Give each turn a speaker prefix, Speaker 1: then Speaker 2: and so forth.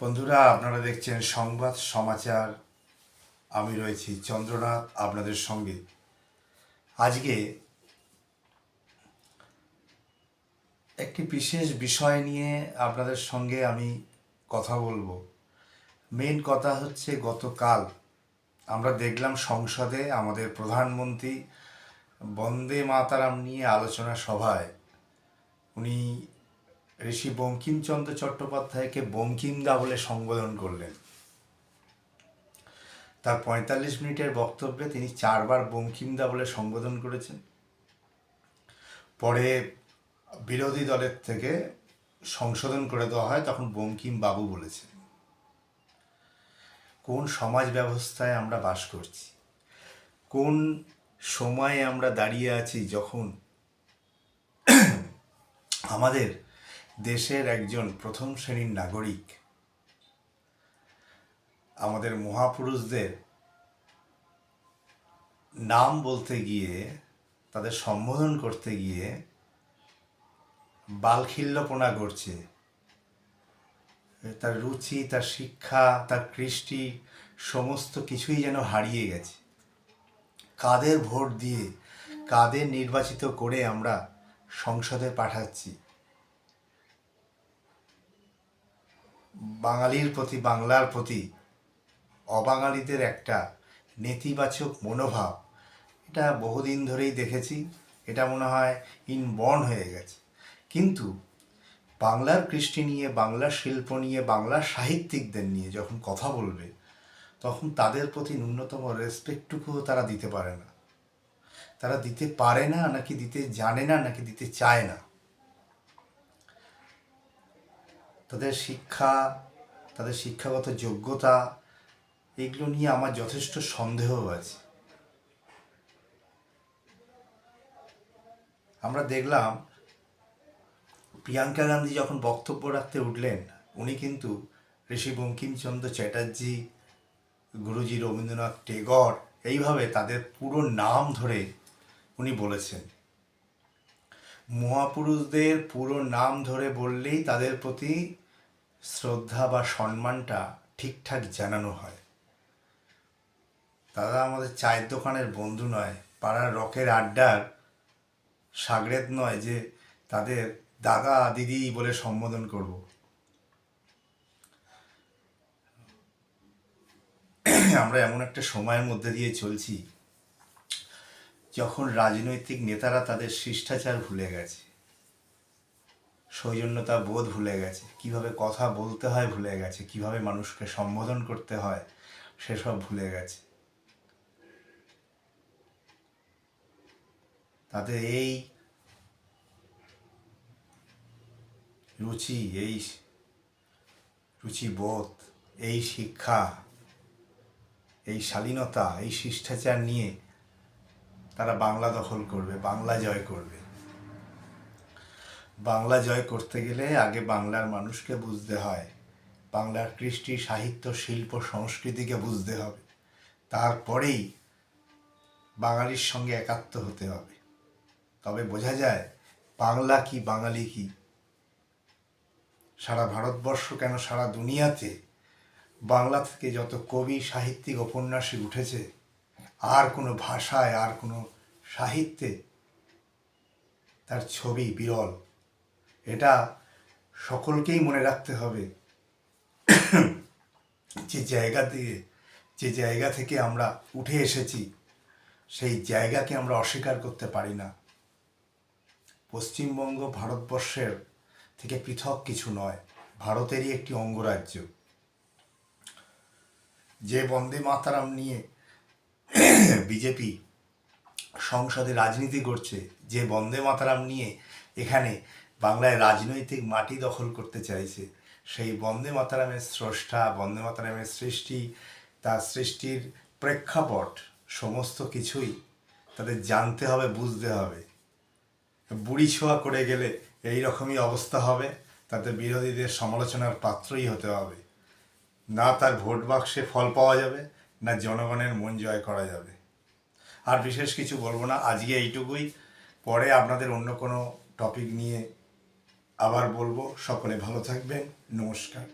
Speaker 1: বন্ধুরা, আপনারা দেখছেন সংবাদ সমাচার। আমি রয়েছি চন্দ্রনাথ, আপনাদের সঙ্গে। আজকে একটি বিশেষ বিষয় নিয়ে আপনাদের সঙ্গে আমি কথা বলব। মেন কথা হচ্ছে গতকাল আমরা দেখলাম সংসদে আমাদের প্রধানমন্ত্রী বন্দে মাতারাম নিয়ে আলোচনা সভায়। উনি ঋষি বঙ্কিমচন্দ্র চট্টোপাধ্যায়কে বঙ্কিমদা বলে সম্বোধন করলেন। তার পঁয়তাল্লিশ মিনিটের বক্তব্যে তিনি চারবার বঙ্কিমদা বলে সম্বোধন করেছেন। পরে বিরোধী দলের থেকে সংশোধন করে দেওয়া হয়, তখন বঙ্কিম বাবু বলেছেন, কোন সমাজ ব্যবস্থায় আমরা বাস করছি? কোন সময়ে আমরা দাঁড়িয়ে আছি যখন আমাদের দেশের একজন প্রথম শ্রেণির নাগরিক। আমাদের মহাপুরুষদের নাম বলতে গিয়ে, তাদের সম্বোধন করতে গিয়ে বালখিল্যপনা করছে তার রুচি, তার শিক্ষা, তার কৃষ্টি, সমস্ত কিছুই যেন হারিয়ে গেছে। কাদের ভোট দিয়ে, কাদের নির্বাচিত করে আমরা সংসদে পাঠাচ্ছি? বাঙালির প্রতি, বাংলার প্রতি অবাঙালিদের একটা নেতিবাচক মনোভাব, এটা বহুদিন ধরেই দেখেছি, এটা মনে হয় ইনবর্ন হয়ে গেছে। কিন্তু বাংলার কৃষ্টি নিয়ে, বাংলার শিল্প নিয়ে, বাংলার সাহিত্যিকদের নিয়ে যখন কথা বলবে, তখন তাদের প্রতি ন্যূনতম রেসপেক্টটুকুও তারা দিতে পারে না। তারা দিতে পারে না, নাকি দিতে জানে না, নাকি দিতে চায় না। তাদের শিক্ষা, তাদের শিক্ষাগত যোগ্যতা, এগুলো নিয়ে আমার যথেষ্ট সন্দেহ আছে। আমরা দেখলাম, প্রিয়াঙ্কা গান্ধী যখন বক্তব্য রাখতে উঠলেন, উনি কিন্তু ঋষি বঙ্কিমচন্দ্র চ্যাটার্জি, গুরুজি রবীন্দ্রনাথ টেগর, এইভাবে তাদের পুরো নাম ধরে উনি বলেছেন। মহাপুরুষদের পুরো নাম ধরে বললেই তাদের প্রতি শ্রদ্ধা বা সম্মানটা ঠিকঠাক জানানো হয়। দাদা আমাদের চায়ের দোকানের বন্ধু নয়, পাড়ার রকের আড্ডার সাগরেদ নয় যে তাদের দাদা দিদি বলে সম্বোধন করব। আমরা এমন একটা সময়ের মধ্যে দিয়ে চলছি যখন রাজনৈতিক নেতারা তাদের শিষ্টাচার ভুলে গেছে। সৌজন্যতা বোধ ভুলে গেছে। কীভাবে কথা বলতে হয় ভুলে গেছে, কীভাবে মানুষকে সম্বোধন করতে হয় সেসব ভুলে গেছে। তাতে এই রুচি, এই রুচিবোধ এই শিক্ষা, এই শালীনতা, এই শিষ্টাচার নিয়ে তারা বাংলা দখল করবে, বাংলা জয় করবে। বাংলা জয় করতে গেলে আগে বাংলার মানুষকে বুঝতে হয়। বাংলার কৃষ্টি, সাহিত্য, শিল্প, সংস্কৃতিকে বুঝতে হবে। তারপরেই বাঙালির সঙ্গে একাত্ম হতে হবে। তবে বোঝা যায়, বাংলা কি, বাঙালি কি? সারা ভারতবর্ষ কেন সারা দুনিয়াতে বাংলা থেকে যত কবি, সাহিত্যিক, উপন্যাসিক উঠেছে, আর কোনো ভাষায়, আর কোনো সাহিত্যে তার ছবি বিরল। এটা সকলকেই মনে রাখতে হবে। যে জায়গা দিয়ে, যে জায়গা থেকে আমরা উঠে এসেছি, সেই জায়গাকে আমরা অস্বীকার করতে পারি না। পশ্চিমবঙ্গ ভারতবর্ষের থেকে পৃথক কিছু নয়, ভারতেরই একটি অঙ্গরাজ্য। যে বন্দে মাতারাম নিয়ে বিজেপি সংসদে রাজনীতি করছে, যে বন্দে মাতারাম নিয়ে এখানে বাংলায় রাজনৈতিক মাটি দখল করতে চাইছে। সেই বন্দে মাতারামের স্রষ্টা, বন্দে মাতারামের সৃষ্টি, তার সৃষ্টির প্রেক্ষাপট, সমস্ত কিছুই তাদের জানতে হবে, বুঝতে হবে। বুড়ি ছোঁয়া করে গেলে এই রকমই অবস্থা হবে, তাতে বিরোধীদের সমালোচনার পাত্রই হতে হবে। না তার ভোট বাক্সে ফল পাওয়া যাবে, না জনগণের মন জয় করা যাবে। আর বিশেষ কিছু বলব না, আজকে এইটুকুই। পরে আপনাদের অন্য কোনো টপিক নিয়ে আবার বলব সকলে ভালো থাকবেন। নমস্কার।